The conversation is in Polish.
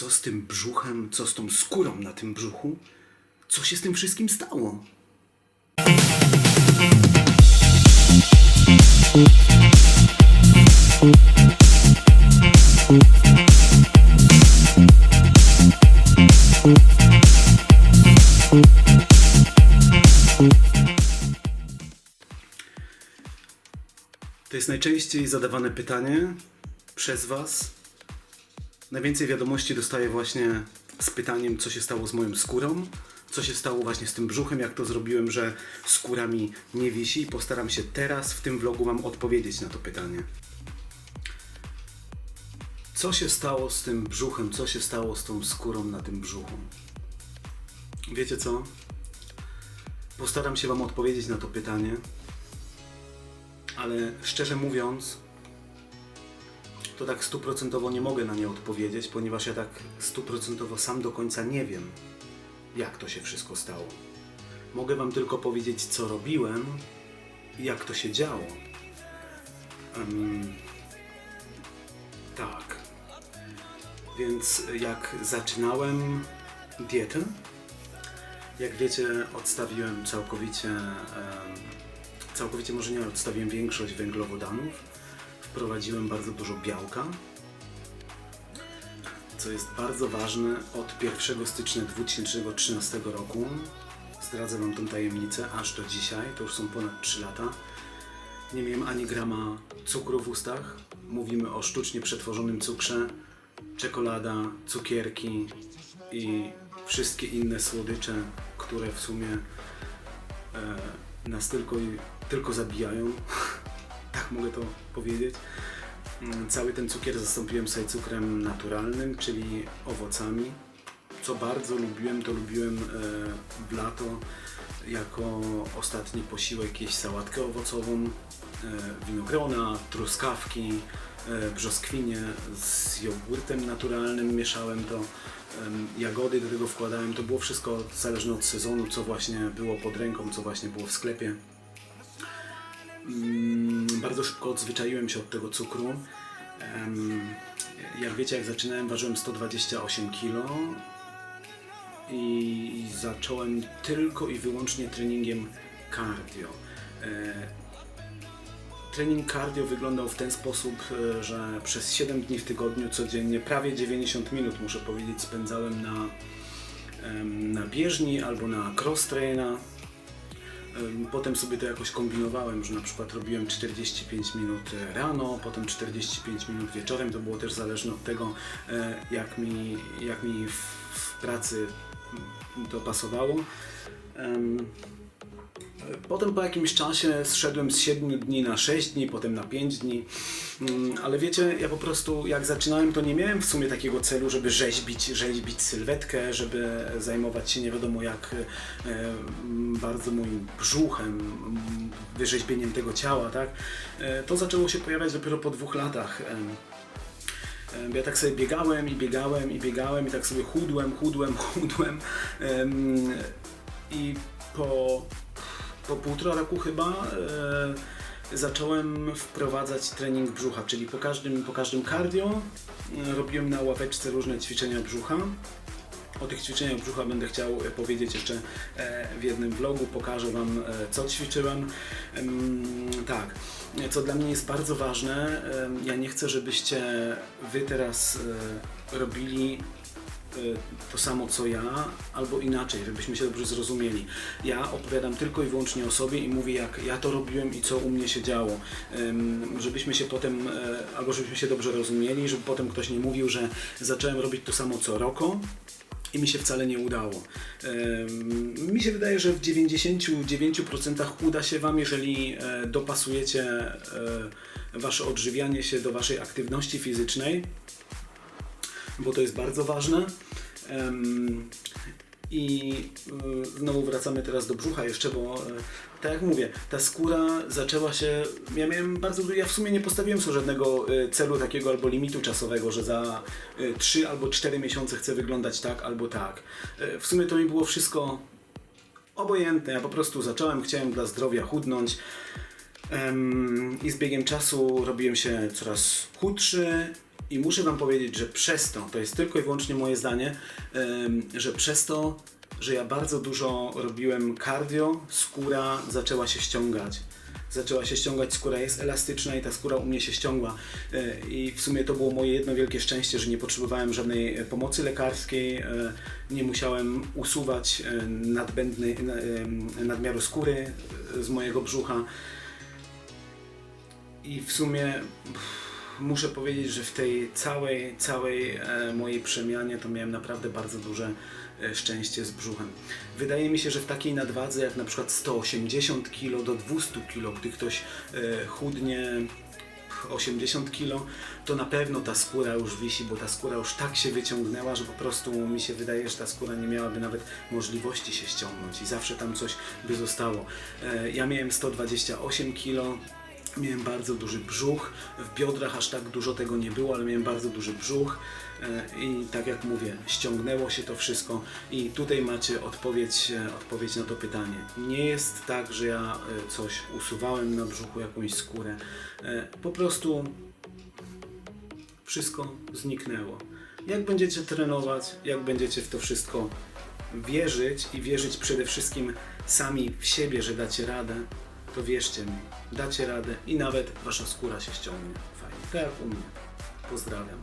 Co z tym brzuchem, co z tą skórą na tym brzuchu? Co się z tym wszystkim stało? To jest najczęściej zadawane pytanie przez Was. Najwięcej wiadomości dostaję właśnie z pytaniem, co się stało z moją skórą, co się stało właśnie z tym brzuchem, jak to zrobiłem, że skóra mi nie wisi. Postaram się teraz w tym vlogu Wam odpowiedzieć na to pytanie. Co się stało z tym brzuchem, co się stało z tą skórą na tym brzuchu? Wiecie co? Postaram się Wam odpowiedzieć na to pytanie, ale szczerze mówiąc, to tak stuprocentowo nie mogę na nie odpowiedzieć, ponieważ ja tak stuprocentowo sam do końca nie wiem, jak to się wszystko stało. Mogę Wam tylko powiedzieć, co robiłem i jak to się działo. Em, tak. Więc jak zaczynałem dietę, jak wiecie, odstawiłem całkowicie, em, całkowicie może nie, odstawiłem większość węglowodanów. Wprowadziłem bardzo dużo białka, co jest bardzo ważne od 1 stycznia 2013 roku. Zdradzę Wam tą tajemnicę aż do dzisiaj, to już są ponad 3 lata. Nie miałem ani grama cukru w ustach. Mówimy o sztucznie przetworzonym cukrze, czekolada, cukierki i wszystkie inne słodycze, które w sumie e, nas tylko, tylko zabijają. mogę to powiedzieć. Mm, Cały ten cukier zastąpiłem sobie cukrem naturalnym, czyli owocami. Co bardzo lubiłem, to lubiłem e, w lato jako ostatni posiłek jeść sałatkę owocową, e, winogrona, truskawki, e, brzoskwinie z jogurtem naturalnym mieszałem to, jagody do tego wkładałem. To było wszystko zależne od sezonu, co właśnie było pod ręką, co właśnie było w sklepie. Mm, bardzo szybko odzwyczaiłem się od tego cukru. Jak wiecie, jak zaczynałem, ważyłem 128 kg i zacząłem tylko i wyłącznie treningiem cardio. E, Trening cardio wyglądał w ten sposób, e, że przez 7 dni w tygodniu codziennie, prawie 90 minut muszę powiedzieć, spędzałem na, na bieżni albo na cross traina. Potem sobie to jakoś kombinowałem, że na przykład robiłem 45 minut rano, potem 45 minut wieczorem. To było też zależne od tego, e, jak mi, jak mi w, pracy to pasowało. Em, e, Potem po jakimś czasie zszedłem z 7 dni na 6 dni, potem na 5 dni. Mm, Ale wiecie, ja po prostu jak zaczynałem, to nie miałem w sumie takiego celu, żeby rzeźbić, rzeźbić sylwetkę, żeby zajmować się nie wiadomo jak e, bardzo moim brzuchem, wyrzeźbieniem tego ciała, tak? E, To zaczęło się pojawiać dopiero po dwóch latach. Em, Ja tak sobie biegałem i biegałem i biegałem i tak sobie chudłem, chudłem, chudłem. Em, I po, po półtora roku chyba e, zacząłem wprowadzać trening brzucha, czyli po każdym, po każdym cardio e, robiłem na ławeczce różne ćwiczenia brzucha. O tych ćwiczeniach brzucha będę chciał e, powiedzieć jeszcze w jednym vlogu. Pokażę Wam, co ćwiczyłem. Em, Tak, co dla mnie jest bardzo ważne, ja nie chcę, żebyście Wy teraz robili to samo co ja, albo inaczej, żebyśmy się dobrze zrozumieli. Ja opowiadam tylko i wyłącznie o sobie i mówię, jak ja to robiłem i co u mnie się działo. Żebyśmy się potem, e, albo żebyśmy się dobrze rozumieli, żeby potem ktoś nie mówił, że zacząłem robić to samo co Roko i mi się wcale nie udało. Mi się wydaje, że w 99% uda się Wam, jeżeli e, dopasujecie e, Wasze odżywianie się do Waszej aktywności fizycznej, bo to jest bardzo ważne. I y, znowu wracamy teraz do brzucha jeszcze, bo y, tak jak mówię, ta skóra zaczęła się. Ja miałem bardzo. Ja w sumie nie postawiłem sobie żadnego y, celu takiego albo limitu czasowego, że za 3 albo 4 miesiące chcę wyglądać tak albo tak. W sumie to mi było wszystko obojętne. Ja po prostu zacząłem, chciałem dla zdrowia chudnąć. I z biegiem czasu robiłem się coraz chudszy, I muszę Wam powiedzieć, że przez to, to jest tylko i wyłącznie moje zdanie, że przez to, że ja bardzo dużo robiłem cardio, skóra zaczęła się ściągać. Zaczęła się ściągać, skóra jest elastyczna i ta skóra u mnie się ściągła. E, I w sumie to było moje jedno wielkie szczęście, że nie potrzebowałem żadnej e, pomocy lekarskiej, e, nie musiałem usuwać nadbędnej, nadmiaru skóry z mojego brzucha. I w sumie muszę powiedzieć, że w tej całej, całej e, mojej przemianie to miałem naprawdę bardzo duże e, szczęście z brzuchem. Wydaje mi się, że w takiej nadwadze jak na przykład 180 kg do 200 kg, gdy ktoś e, chudnie 80 kg, to na pewno ta skóra już wisi, bo ta skóra już tak się wyciągnęła, że po prostu mi się wydaje, że ta skóra nie miałaby nawet możliwości się ściągnąć i zawsze tam coś by zostało. Ja miałem 128 kg. Miałem bardzo duży brzuch, w biodrach aż tak dużo tego nie było, ale miałem bardzo duży brzuch e, i tak jak mówię, ściągnęło się to wszystko i tutaj macie odpowiedź, e, odpowiedź na to pytanie. Nie jest tak, że ja e, coś usuwałem na brzuchu, jakąś skórę. Po prostu wszystko zniknęło. Jak będziecie trenować, jak będziecie w to wszystko wierzyć i wierzyć przede wszystkim sami w siebie, że dacie radę, to wierzcie mi, dacie radę i nawet wasza skóra się ściągnie. Fajnie. Tak jak u mnie. Pozdrawiam.